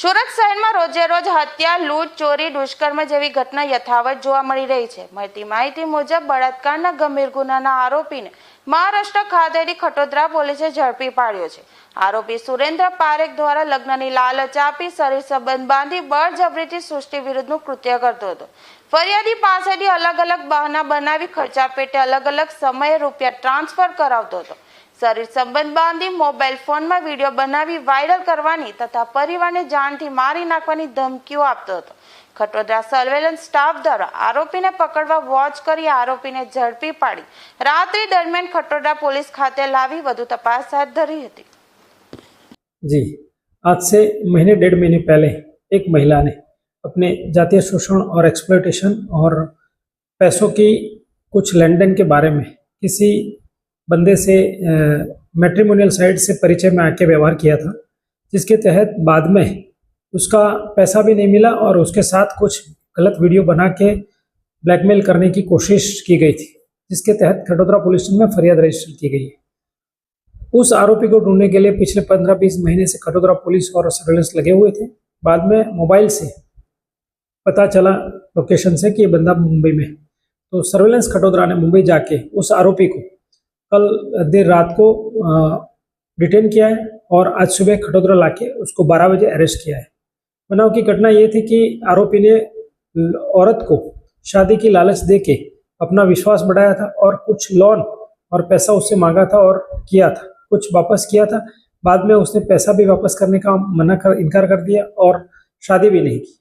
સુરત શહેરમાં રોજે રોજ હત્યા, લૂંટ, ચોરી, દુષ્કર્મ જેવી ઘટના યથાવત જોવા મળી રહી છે. મળતી માહિતી મુજબ બળાત્કારના ગંભીર ગુનાના આરોપીને મહારાષ્ટ્ર ખાતેથી ખટોદરા પોલીસે ઝડપી પાડ્યો છે. આરોપી સુરેન્દ્ર પારેખ દ્વારા લગ્નની લાલચ આપી શરીર સંબંધ બાંધી બળજબરીથી સૃષ્ટિ વિરુદ્ધનું કૃત્ય કરતો હતો. ફરિયાદી પાસેથી અલગ અલગ બહાના બનાવી ખર્ચા પેટે અલગ અલગ સમયે રૂપિયા ટ્રાન્સફર કરાવતો હતો. શરીર સંબંધ બાંધી મોબાઈલ ફોનમાં વીડિયો બનાવી વાયરલ કરવાની તથા પરિવારને જાનથી મારી નાખવાની ધમકીઓ આપતો હતો. ખટોદરા સર્વેલન્સ સ્ટાફ દ્વારા આરોપીને પકડવા વોચ કરી આરોપીને ઝડપી પાડી. રાત્રિ દરમિયાન ખટોદરા પોલીસ ખાતે લાવી વધુ તપાસ હાથ ધરી હતી. જી, આજ મહિને, ડેઢ મહિને પહેલે એક મહિલાને अपने जातीय शोषण और एक्सप्लोइटेशन और पैसों की कुछ लेन देन के बारे में किसी बंदे से मेट्रीमोनियल साइड से परिचय में आके व्यवहार किया था, जिसके तहत बाद में उसका पैसा भी नहीं मिला और उसके साथ कुछ गलत वीडियो बना के ब्लैकमेल करने की कोशिश की गई थी, जिसके तहत खटोदरा पुलिस में फरियाद रजिस्टर की गई है। उस आरोपी को ढूँढने के लिए पिछले पंद्रह बीस महीने से खटोदरा पुलिस और सर्वेलेंस लगे हुए थे। बाद में मोबाइल से पता चला लोकेशन से कि ये बंदा मुंबई में तो सर्वेलेंस खटोदरा ने मुंबई जाके उस आरोपी को कल देर रात को डिटेन किया है और आज सुबह खटोदरा लाके उसको 12 बजे अरेस्ट किया है। बनाव की घटना ये थी कि आरोपी ने औरत को शादी की लालच दे के अपना विश्वास बढ़ाया था और कुछ लोन और पैसा उससे मांगा था और किया था। कुछ वापस किया था। बाद में उसने पैसा भी वापस करने का मना कर, इनकार कर दिया और शादी भी नहीं की।